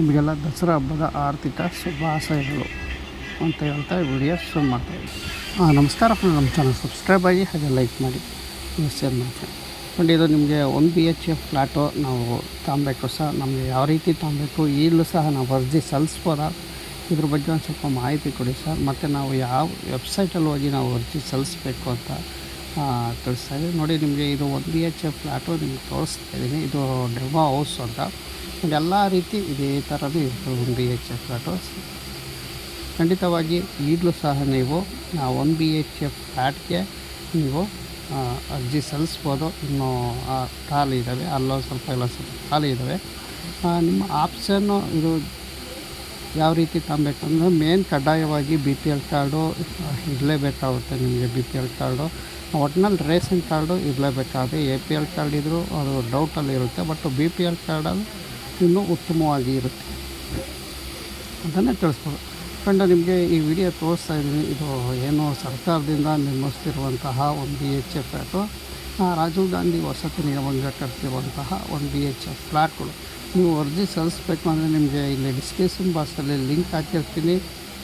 ನಿಮಗೆಲ್ಲ ದಸರಾ ಹಬ್ಬದ ಆರ್ಥಿಕ ಶುಭಾಶಯಗಳು ಅಂತ ಹೇಳ್ತಾ ವಿಡಿಯೋ ಶುರು ಮಾಡ್ತಾ ಹಾಂ ನಮಸ್ಕಾರ ಫ್ರೆಂಡ್ ನಮ್ಮ ಚಾನಲ್ ಸಬ್ಸ್ಕ್ರೈಬ್ ಆಗಿ ಹಾಗೆ ಲೈಕ್ ಮಾಡಿ ಶೇರ್ ಮಾಡ್ತೀನಿ ಫ್ರೆಂಡ್ ಇದು ನಿಮಗೆ one B H F flat ನಾವು ತಗೊಬೇಕು ಸಹ, ನಮಗೆ ಯಾವ ರೀತಿ ತಗೊಬೇಕು ಈಗಲೂ ಸಹ ನಾವು ಅರ್ಜಿ ಸಲ್ಲಿಸ್ಬೋದಾ? ಇದ್ರ ಬಗ್ಗೆ ಒಂದು ಸ್ವಲ್ಪ ಮಾಹಿತಿ ಕೊಡಿ ಸರ್. ಮತ್ತು ನಾವು ಯಾವ ವೆಬ್ಸೈಟಲ್ಲಿ ಹೋಗಿ ನಾವು ಅರ್ಜಿ ಸಲ್ಲಿಸ್ಬೇಕು ಅಂತ ತಿಳಿಸ್ತಾ ಇದ್ದೀವಿ ನೋಡಿ, ನಿಮಗೆ ಇದು one B H F flat ನಿಮ್ಗೆ ತೋರಿಸ್ತಾ ಇದ್ದೀನಿ. ಇದು ಡೆಮೋ ಹೌಸ್ ಅಂತ. ಎಲ್ಲ ರೀತಿ ಇದೇ ಥರದ್ದು ಇರ್ತದೆ one B H F flat ಖಂಡಿತವಾಗಿ ಈಗಲೂ ಸಹ ನೀವು ಒನ್ ಬಿ ಎಚ್ ಎಫ್ ಫ್ಲ್ಯಾಟ್ಗೆ ನೀವು ಅರ್ಜಿ ಸಲ್ಲಿಸ್ಬೋದು. ಇನ್ನು ಖಾಲಿ ಇದ್ದಾವೆ ಅಲ್ಲೊಂದು ಸ್ವಲ್ಪ ಎಲ್ಲ ಸ್ವಲ್ಪ ಖಾಲಿ ಇದ್ದಾವೆ ನಿಮ್ಮ ಆಪ್ಷನ್ನು ಇದು ಯಾವ ರೀತಿ ತಗೊಬೇಕಂದ್ರೆ ಮೇನ್ ಕಡ್ಡಾಯವಾಗಿ ಬಿ ಪಿ ಎಲ್ ಕಾರ್ಡು ಇರಲೇಬೇಕಾಗುತ್ತೆ ನಿಮಗೆ ಬಿ ಪಿ ಎಲ್ ಕಾರ್ಡು ಒಟ್ನಲ್ಲಿ ರೇಷನ್ ಕಾರ್ಡು ಇರಲೇಬೇಕಾಗುತ್ತೆ ಎ ಪಿ ಎಲ್ ಕಾರ್ಡ್ ಇದ್ದರೂ ಅದು ಡೌಟಲ್ಲಿ ಇರುತ್ತೆ. ಬಟ್ ಬಿ ಪಿ ಎಲ್ ಕಾರ್ಡಲ್ಲಿ ಇನ್ನೂ ಉತ್ತಮವಾಗಿ ಇರುತ್ತೆ. ಅದನ್ನೇ ತಿಳಿಸ್ಬೋದು. ಫ್ರೆಂಡ್ ನಿಮಗೆ ಈ ವಿಡಿಯೋ ತೋರಿಸ್ತಾ ಇದ್ದೀನಿ. ಇದು ಏನು ಸರ್ಕಾರದಿಂದ ನಿರ್ಮಿಸ್ತಿರುವಂತಹ ಒಂದು B H F flat Rajiv Gandhi ವಸತಿ ನಿಗಮಕ್ಕೆ ಕಟ್ತಿರುವಂತಹ ಒಂದು ಬಿ ಎಚ್ ಎಫ್ ಫ್ಲ್ಯಾಟ್ಗಳು ನೀವು ಅರ್ಜಿ ಸಲ್ಲಿಸ್ಬೇಕು ಅಂದರೆ ನಿಮಗೆ ಇಲ್ಲಿ ಡಿಸ್ಕ್ರಿಪ್ಷನ್ ಬಾಕ್ಸಲ್ಲಿ ಲಿಂಕ್ ಹಾಕಿರ್ತೀನಿ.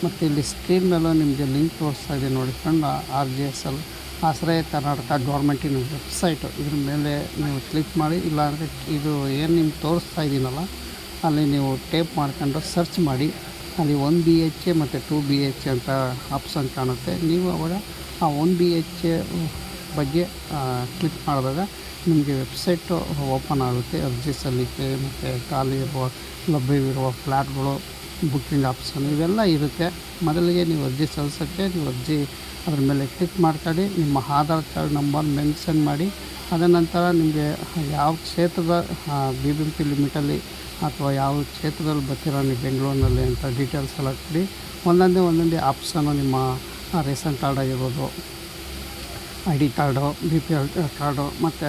ಮತ್ತು ಇಲ್ಲಿ ಸ್ಕ್ರೀನ್ ಮೇಲೂ ನಿಮಗೆ ಲಿಂಕ್ ತೋರಿಸ್ತಾ ಇದೆ ನೋಡಿ. Friend R G S L Ashraya Karnataka ಗೌರ್ಮೆಂಟಿನ website. ಇದ್ರ ಮೇಲೆ ನೀವು ಕ್ಲಿಕ್ ಮಾಡಿ, ಇಲ್ಲಾಂದರೆ ಇದು ಏನು ನಿಮ್ಗೆ ತೋರಿಸ್ತಾ ಇದ್ದೀನಲ್ಲ ಅಲ್ಲಿ ನೀವು ಟೇಪ್ ಮಾಡ್ಕೊಂಡು ಸರ್ಚ್ ಮಾಡಿ. ಅಲ್ಲಿ ಒನ್ ಬಿ ಎಚ್ ಎ ಮತ್ತು ಟೂ ಬಿ ಎಚ್ ಅಂತ ಆಪ್ಷನ್ ಕಾಣುತ್ತೆ. ನೀವು ಅವಾಗ ಆ ಒನ್ ಬಿ ಎಚ್ ಎ ಬಗ್ಗೆ ಕ್ಲಿಕ್ ಮಾಡಿದಾಗ ನಿಮಗೆ ವೆಬ್ಸೈಟು ಓಪನ್ ಆಗುತ್ತೆ. ಅರ್ಜಿ ಸಲ್ಲಿಕೆ ಮತ್ತು ಖಾಲಿ ಇರುವ, ಲಭ್ಯವಿರುವ ಫ್ಲ್ಯಾಟ್ಗಳು ಬುಕ್ಕಿಂಗ್ ಆಪ್ಷನ್ ಇವೆಲ್ಲ ಇರುತ್ತೆ. ಮೊದಲಿಗೆ ನೀವು ಅರ್ಜಿ ಸಲ್ಲಿಸೋಕ್ಕೆ ನೀವು ಅರ್ಜಿ ಅದ್ರ ಮೇಲೆ ಕ್ಲಿಕ್ ಮಾಡ್ಕೊಳ್ಳಿ ನಿಮ್ಮ ಆಧಾರ್ ಕಾರ್ಡ್ ನಂಬರ್ ಮೆನ್ಷನ್ ಮಾಡಿ, ಅದ ನಂತರ ನಿಮಗೆ ಯಾವ ಕ್ಷೇತ್ರದ ಬಿ ಬಿ ಪಿ ಲಿಮಿಟಲ್ಲಿ ಅಥವಾ ಯಾವ ಕ್ಷೇತ್ರದಲ್ಲಿ ಬರ್ತೀರ ನೀವು ಬೆಂಗಳೂರಿನಲ್ಲಿ ಅಂತ ಡೀಟೇಲ್ಸ್ ಎಲ್ಲ ಕೊಡಿ. ಒಂದೊಂದೇ ಒಂದೊಂದೇ ಆಪ್ಷನ್ನು ನಿಮ್ಮ ರೇಷನ್ ಕಾರ್ಡ್ ಆಗಿರ್ಬೋದು I D card B P L card ಮತ್ತು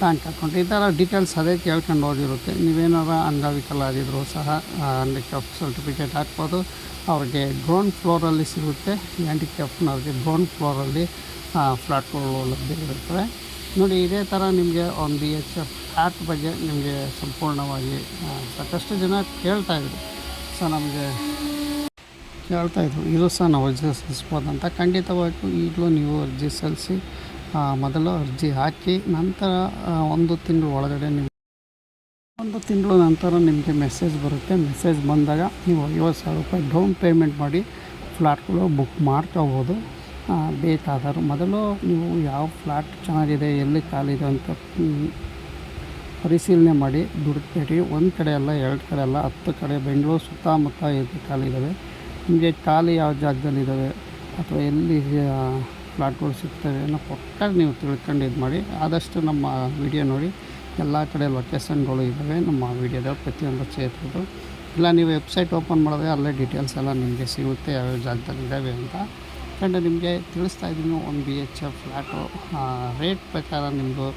ಬ್ಯಾಂಕ್ ಅಕೌಂಟ್ ಈ ಥರ ಡೀಟೇಲ್ಸ್ ಅದೇ ಕೇಳ್ಕೊಂಡು ಹೋಗಿರುತ್ತೆ. ನೀವೇನಾರ ಅಂಗವಿಕಲ ಆಗಿದ್ರು ಸಹ ಹ್ಯಾಂಡಿಕ್ಯಾಪ್ ಸರ್ಟಿಫಿಕೇಟ್ ಹಾಕ್ಬೋದು. ಅವ್ರಿಗೆ ಗ್ರೌಂಡ್ ಫ್ಲೋರಲ್ಲಿ ಸಿಗುತ್ತೆ. ಹ್ಯಾಂಡಿಕ್ಯಾಪ್ನವ್ರಿಗೆ ಗ್ರೌಂಡ್ ಫ್ಲೋರಲ್ಲಿ ಫ್ಲ್ಯಾಟ್ಗಳು ಲಭ್ಯ ಇರುತ್ತವೆ. ನೋಡಿ, ಇದೇ ಥರ ನಿಮಗೆ ಒಂದು ಬಿ ಎಚ್ ಎಫ್ ಆ್ಯಪ್ ಬಗ್ಗೆ ನಿಮಗೆ ಸಂಪೂರ್ಣವಾಗಿ ಸಾಕಷ್ಟು ಜನ ಕೇಳ್ತಾ ಇದ್ರು. ಸೊ ನಮಗೆ ಕೇಳ್ತಾಯಿದ್ರು ಇದು ಸಹ ನಾವು ಅರ್ಜಿ ಸಲ್ಲಿಸ್ಬೋದಂತ ಅಂತ. ಖಂಡಿತವಾಗಿಯೂ ಈಗಲೂ ನೀವು ಅರ್ಜಿ ಸಲ್ಲಿಸಿ ಮೊದಲು ಅರ್ಜಿ ಹಾಕಿ ನಂತರ ಒಂದು ತಿಂಗಳು ಒಳಗಡೆ ನೀವು ಒಂದು ತಿಂಗಳು ನಂತರ ನಿಮಗೆ ಮೆಸೇಜ್ ಬರುತ್ತೆ. ಮೆಸೇಜ್ ಬಂದಾಗ ನೀವು ಐವತ್ತು ಸಾವಿರ ರೂಪಾಯಿ ಡೌನ್ ಪೇಮೆಂಟ್ ಮಾಡಿ ಫ್ಲ್ಯಾಟ್ಗಳು ಬುಕ್ ಮಾಡ್ಕೋಬೋದು. ಬೇಕಾದರೂ. ಮೊದಲು ನೀವು ಯಾವ ಫ್ಲ್ಯಾಟ್ ಚೆನ್ನಾಗಿದೆ, ಎಲ್ಲಿ ಖಾಲಿದೆ ಅಂತ ಪರಿಶೀಲನೆ ಮಾಡಿ. ದುಡುಕ್ಬೇಡಿ ಒಂದು ಕಡೆ ಅಲ್ಲ, ಎರಡು ಕಡೆ ಅಲ್ಲ, ಹತ್ತು ಕಡೆ ಬೆಂಗಳೂರು ಸುತ್ತಮುತ್ತ ಎಲ್ಲಿ ಖಾಲಿ ಇದ್ದಾವೆ? ನಿಮಗೆ ಖಾಲಿ ಯಾವ ಜಾಗದಲ್ಲಿದ್ದಾವೆ? ಅಥವಾ ಎಲ್ಲಿ ಆ, ಫ್ಲ್ಯಾಟ್ಗಳು ಸಿಗ್ತವೆ ಅನ್ನೋ ಪಕ್ಕ ನೀವು ತಿಳ್ಕೊಂಡು ಇದು ಮಾಡಿ. ಆದಷ್ಟು ನಮ್ಮ ವಿಡಿಯೋ ನೋಡಿ. ಎಲ್ಲ ಕಡೆ ಲೊಕೇಶನ್ಗಳು ಇದ್ದಾವೆ. ನಮ್ಮ ವಿಡಿಯೋದ ಪ್ರತಿಯೊಂದು ಕ್ಷೇತ್ರದ್ದು. ಇಲ್ಲ ನೀವು ವೆಬ್ಸೈಟ್ ಓಪನ್ ಮಾಡಿದ್ರೆ ಅಲ್ಲೇ ಡೀಟೇಲ್ಸ್ ಎಲ್ಲ ನಿಮಗೆ ಸಿಗುತ್ತೆ ಯಾವ್ಯಾವ ಜಾಗದಲ್ಲಿ ಇದ್ದಾವೆ ಅಂತ. ಯಾಕಂದರೆ ನಿಮಗೆ ತಿಳಿಸ್ತಾ ಇದ್ದೀನಿ ಒಂದು B H F flat rate ಪ್ರಕಾರ ನಿಮ್ಮದು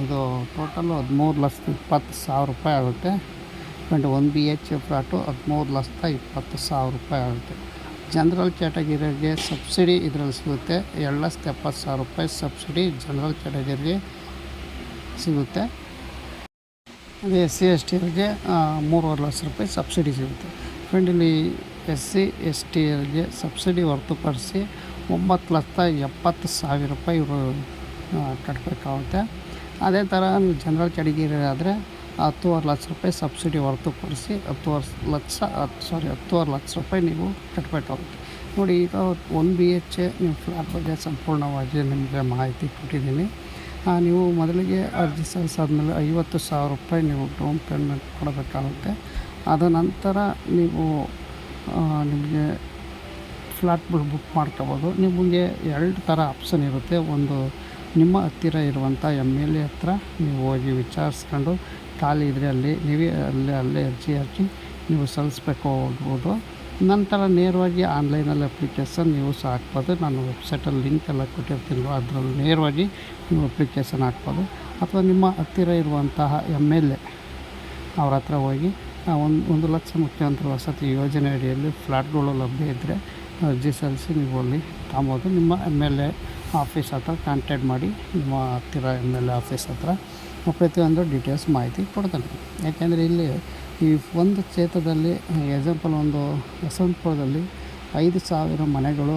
ಇದು ಟೋಟಲು ಹದಿಮೂರು ಲಕ್ಷದ ಇಪ್ಪತ್ತು ಸಾವಿರ ರೂಪಾಯಿ ಆಗುತ್ತೆ. And one B H F flat ಹದಿಮೂರು ಲಕ್ಷದ ಇಪ್ಪತ್ತು ಸಾವಿರ ರೂಪಾಯಿ ಆಗುತ್ತೆ. ಜನರಲ್ ಕ್ಯಾಟಗಿರಿಗೆ ಸಬ್ಸಿಡಿ ಇದರಲ್ಲಿ ಸಿಗುತ್ತೆ. ಎರಡು ಎಪ್ಪತ್ತು ಸಾವಿರ ರೂಪಾಯಿ ಸಬ್ಸಿಡಿ ಜನರಲ್ ಕ್ಯಾಟಗರಿಗೆ ಸಿಗುತ್ತೆ. ಅದೇ ಎಸ್ ಸಿ ಎಸ್ ಟಿಯರಿಗೆ ಮೂರುವರೆ ಲಕ್ಷ ರೂಪಾಯಿ ಸಬ್ಸಿಡಿ ಸಿಗುತ್ತೆ. ಫ್ರೆಂಡ್, ಇಲ್ಲಿ ಎಸ್ ಸಿ ಎಸ್ ಟಿಯರಿಗೆ ಸಬ್ಸಿಡಿ ಹೊರತುಪಡಿಸಿ ಒಂಬತ್ತು ಲಕ್ಷದ ಎಪ್ಪತ್ತು ಸಾವಿರ ರೂಪಾಯಿ ಇವರು ಕಟ್ಟಬೇಕಾಗುತ್ತೆ ಅದೇ ಥರ ಜನರಲ್ ಕ್ಯಾಟಗಿರಿ ಆದರೆ ಹತ್ತುವರೆ ಲಕ್ಷ ರೂಪಾಯಿ ಸಬ್ಸಿಡಿ ಹೊರತುಪಡಿಸಿ ಹತ್ತುವರೆ ಲಕ್ಷ ಹತ್ತು ಸಾರಿ, ಹತ್ತುವರೆ ಲಕ್ಷ ರೂಪಾಯಿ ನೀವು ಕಟ್ಟಬೇಕಾಗುತ್ತೆ ನೋಡಿ, ಈಗ ಒನ್ ಬಿ ಎಚ್ ಎ ನೀವು ಫ್ಲ್ಯಾಟ್ ಬಗ್ಗೆ ಸಂಪೂರ್ಣವಾಗಿ ನಿಮಗೆ ಮಾಹಿತಿ ಕೊಟ್ಟಿದ್ದೀನಿ. ನೀವು ಮೊದಲಿಗೆ ಅರ್ಜಿ ಸಲ್ಲಿಸಾದ್ಮೇಲೆ ಐವತ್ತು ಸಾವಿರ ರೂಪಾಯಿ ನೀವು ಡೌನ್ ಪೇಮೆಂಟ್ ಕೊಡಬೇಕಾಗುತ್ತೆ. ಅದ ನಂತರ ನೀವು ನಿಮಗೆ ಫ್ಲ್ಯಾಟ್ಗಳು ಬುಕ್ ಮಾಡ್ಕೋಬೋದು. ನಿಮಗೆ ಎರಡು ಥರ ಆಪ್ಷನ್ ಇರುತ್ತೆ. ಒಂದು ನಿಮ್ಮ ಹತ್ತಿರ ಇರುವಂಥ ಎಂ ಎಲ್ ಎ ಹತ್ರ ನೀವು ಹೋಗಿ ವಿಚಾರಿಸ್ಕೊಂಡು ಖಾಲಿ ಇದ್ದರೆ ಅಲ್ಲಿ, ನೀವೇ ಅಲ್ಲೇ ಅಲ್ಲೇ ಅರ್ಜಿ ಹಾಕಿ ನೀವು ಸಲ್ಲಿಸ್ಬೇಕು ಹೋಗ್ಬೋದು ನಂತರ ನೇರವಾಗಿ ಆನ್ಲೈನಲ್ಲಿ ಅಪ್ಲಿಕೇಶನ್ ನೀವು ಸಹ ಹಾಕ್ಬೋದು. ನಾನು ವೆಬ್ಸೈಟಲ್ಲಿ ಲಿಂಕ್ ಎಲ್ಲ ಕೊಟ್ಟಿರ್ತೀನಿ ಅದರಲ್ಲಿ ನೇರವಾಗಿ ನೀವು ಅಪ್ಲಿಕೇಶನ್ ಹಾಕ್ಬೋದು. ಅಥವಾ ನಿಮ್ಮ ಹತ್ತಿರ ಇರುವಂತಹ ಎಂ ಎಲ್ ಎ ಅವ್ರ ಹತ್ರ ಹೋಗಿ ಒಂದು ಒಂದು ಲಕ್ಷ ಮುಖ್ಯಮಂತ್ರಿ ವಸತಿ ಯೋಜನೆ ಅಡಿಯಲ್ಲಿ ಫ್ಲ್ಯಾಟ್ಗಳು ಲಭ್ಯ ಇದ್ದರೆ ಅರ್ಜಿ ಸಲ್ಲಿಸಿ ನೀವು ಅಲ್ಲಿ ತಗೊಬೋದು ನಿಮ್ಮ ಎಂ ಎಲ್ ಎ ಆಫೀಸ್ ಹತ್ರ ಕಾಂಟ್ಯಾಕ್ಟ್ ಮಾಡಿ, ನಿಮ್ಮ ಹತ್ತಿರ ಎಂ ಎಲ್ ಎ ಆಫೀಸ್ ಹತ್ರ ಪ್ರತಿಯೊಂದು ಡೀಟೇಲ್ಸ್ ಮಾಹಿತಿ ಕೊಡ್ತಾನೆ. ಯಾಕೆಂದರೆ ಇಲ್ಲಿ ಈ ಒಂದು ಕ್ಷೇತ್ರದಲ್ಲಿ ಎಕ್ಸಾಂಪಲ್ ಒಂದು ಯಶವಂತಪುರದಲ್ಲಿ ಐದು ಸಾವಿರ ಮನೆಗಳು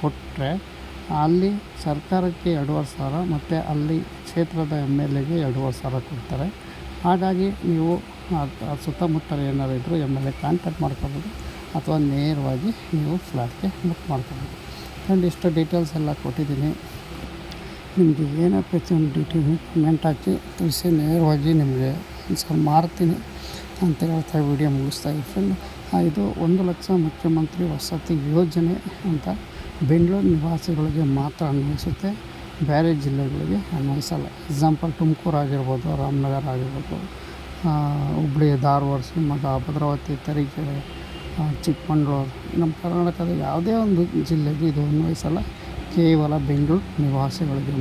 ಕೊಟ್ಟರೆ ಅಲ್ಲಿ ಸರ್ಕಾರಕ್ಕೆ ಎರಡೂವರೆ ಸಾವಿರ ಮತ್ತು ಅಲ್ಲಿ ಕ್ಷೇತ್ರದ ಎಂ ಎಲ್ ಎಗೆ ಎರಡೂವರೆ ಸಾವಿರ ಕೊಡ್ತಾರೆ. ಹಾಗಾಗಿ ನೀವು ಸುತ್ತಮುತ್ತಲ ಏನಾರು ಇದ್ದರೂ ಎಂ ಎಲ್ ಎ ಕಾಂಟ್ಯಾಕ್ಟ್ ಮಾಡ್ಕೋಬೋದು. ಅಥವಾ ನೇರವಾಗಿ ನೀವು ಫ್ಲ್ಯಾಟ್ಗೆ ಬುಕ್ ಮಾಡ್ಕೋಬೋದು. ಆ್ಯಂಡ್ ಇಷ್ಟು ಡೀಟೇಲ್ಸ್ ಎಲ್ಲ ಕೊಟ್ಟಿದ್ದೀನಿ. ನಿಮಗೆ ಏನೇ ಪ್ರತಿಯೊಂದು ಡೀಟೇಲ್ ಕಮೆಂಟ್ ಹಾಕಿ, ತಿಳಿಸಿ, ನೇರವಾಗಿ ನಿಮಗೆ ಆನ್ಸರ್ ಮಾಡ್ತೀನಿ ಅಂತ ಹೇಳ್ತಾ ವಿಡಿಯೋ ಮುಗಿಸ್ತಾ ಫ್ರೆಂಡ್ ಇದು ಒಂದು ಲಕ್ಷ ಮುಖ್ಯಮಂತ್ರಿ ವಸತಿ ಯೋಜನೆ ಅಂತ ಬೆಂಗಳೂರು ನಿವಾಸಿಗಳಿಗೆ ಮಾತ್ರ ಅನ್ವಯಿಸುತ್ತೆ. ಬೇರೆ ಜಿಲ್ಲೆಗಳಿಗೆ ಅನ್ವಯಿಸಲ್ಲ. ಎಕ್ಸಾಂಪಲ್ ತುಮಕೂರು ಆಗಿರ್ಬೋದು, ರಾಮನಗರ ಆಗಿರ್ಬೋದು ಹುಬ್ಬಳ್ಳಿ ಧಾರವಾಡ, ಶಿವಮೊಗ್ಗ, ಭದ್ರಾವತಿ, ತರೀಕೆರೆ ಚಿಕ್ಕಮಂಗ್ಳೂರು, ನಮ್ಮ ಕರ್ನಾಟಕದ ಯಾವುದೇ ಒಂದು ಜಿಲ್ಲೆಗೆ ಇದು ಅನ್ವಯಿಸಲ್ಲ. ಕೇವಲ ಬೆಂಗಳೂರು ನಿವಾಸಿಗಳಿಗೆ